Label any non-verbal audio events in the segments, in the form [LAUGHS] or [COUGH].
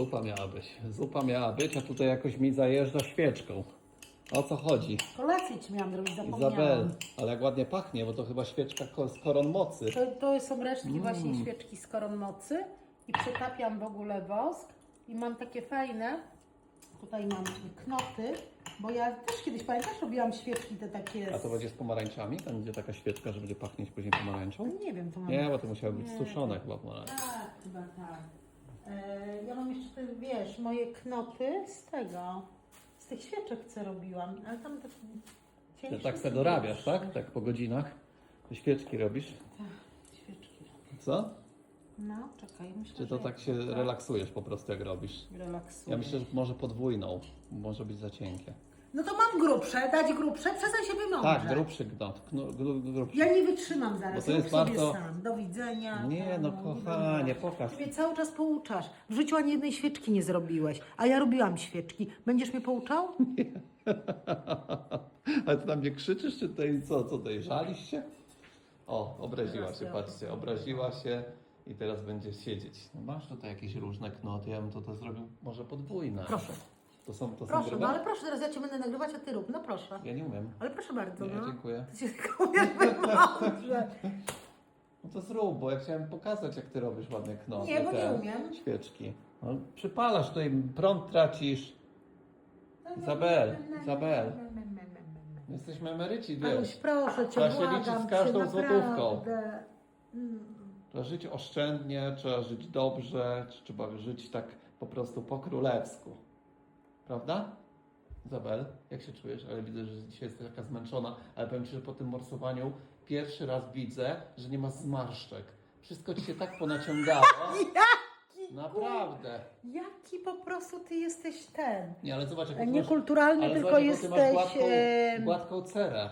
Zupa miała być. Zupa miała być, a tutaj jakoś mi zajeżdża świeczką. O co chodzi? Kolację ci miałam zrobić, zapomniałam. Izabel, ale jak ładnie pachnie, bo to chyba świeczka ko- z koron mocy. To, to są resztki Mm. właśnie świeczki z koron mocy i przetapiam w ogóle wosk i mam takie fajne, tutaj mam knoty, bo ja też kiedyś, pamiętasz, robiłam świeczki te takie A to z... będzie z pomarańczami? Tam będzie taka świeczka, że będzie pachnieć później pomarańczą? Nie wiem, to mam... Nie, bo to musiało być suszone chyba pomarańcze. Tak, chyba tak. E, ja mam jeszcze, te, wiesz, moje knoty z tego, z tych świeczek, co robiłam, ale tam tak Ty ciężko. tak se dorabiasz, tak? Tak po godzinach? Te świeczki robisz? Tak, świeczki robię. Co? No, czekaj, myślę, Czy to że tak się relaksujesz po prostu jak robisz? relaksuję. Ja myślę, że może podwójną. Może być za cienkie. No to mam grubsze, dać grubsze, przestań się wymądrzeć. Tak, grubszy gnot. Grubszy. Ja nie wytrzymam zaraz, Bo to jest rób sobie bardzo- sam. Do widzenia. Nie, no kochanie, pokaż. Ty mnie cały czas pouczasz. W życiu ani jednej świeczki nie zrobiłeś, a ja robiłam świeczki. Będziesz mnie pouczał? [LAUGHS] Ale ty na mnie krzyczysz, czy tutaj co? Co tutaj żalisz się? O, obraziła się, patrzcie, obraziła się i teraz będzie siedzieć. No masz tutaj jakieś różne knoty, ja bym to, to zrobił może podwójne. Proszę. To są, to są Proszę, grube? no ale proszę, teraz ja cię będę nagrywać, a ty rób. No proszę. Ja nie umiem. Ale proszę bardzo, Nie, no. dziękuję. Ty się tylko umiesz. [LAUGHS] No to zrób, bo ja chciałem pokazać, jak ty robisz ładne knoty. Nie, bo nie te umiem. Świeczki. No, przypalasz tutaj, prąd tracisz. Izabel, Izabel. Jesteśmy emeryci, Aluś, wiesz. proszę cię, Trzeba się błagam liczyć z cię, każdą złotówką. naprawdę. Mm. Trzeba żyć oszczędnie, trzeba żyć dobrze, trzeba żyć tak po prostu po królewsku. Prawda? Izabel, jak się czujesz? Ale widzę, że dzisiaj jesteś taka zmęczona, ale powiem Ci, że po tym morsowaniu pierwszy raz widzę, że nie ma zmarszczek. Wszystko Ci się tak ponaciągało. [LAUGHS] Jaki, Naprawdę. jaki po prostu ty jesteś ten. Nie, ale zobacz, jak Niekulturalny, tylko ty masz jesteś. gładką, em, gładką cerę.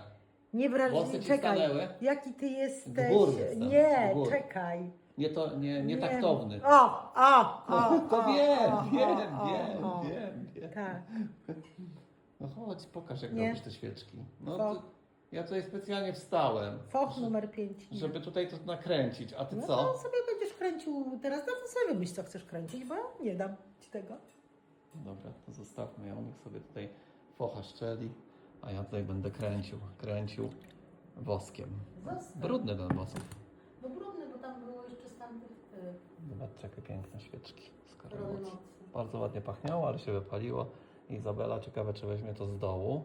Włosy Niewrażliwy. ci Czekaj. stanęły? Jaki ty jesteś. Jestem, Nie, gbur. czekaj. Nie, to, nie, nie taktowny. O, o, o. To o, wiem, o, wiem, o, wiem, o. wiem, wiem. Tak. No chodź, pokaż jak Nie. robisz te świeczki. No Foch. to, ja tutaj specjalnie wstałem, Foch numer 5. żeby tutaj to nakręcić. A ty No co? sobie będziesz kręcił teraz, no to sobie wymyśl, co chcesz kręcić, bo ja nie dam ci tego. Dobra, to zostawmy ją, niech sobie tutaj focha szczeli, a ja tutaj będę kręcił, kręcił woskiem. Brudny ten wosk. No brudny, bo tam było jeszcze z tamtych Zobaczcie, jakie piękne świeczki z. Bardzo ładnie pachniało, ale się wypaliło. Izabela, ciekawe czy weźmie to z dołu,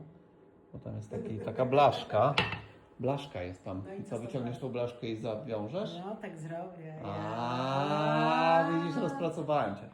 bo tam jest taki, taka blaszka. Blaszka jest tam. No i co wyciągniesz tą blaszkę i zawiążesz? No tak zrobię. A, widzisz, rozpracowałem cię.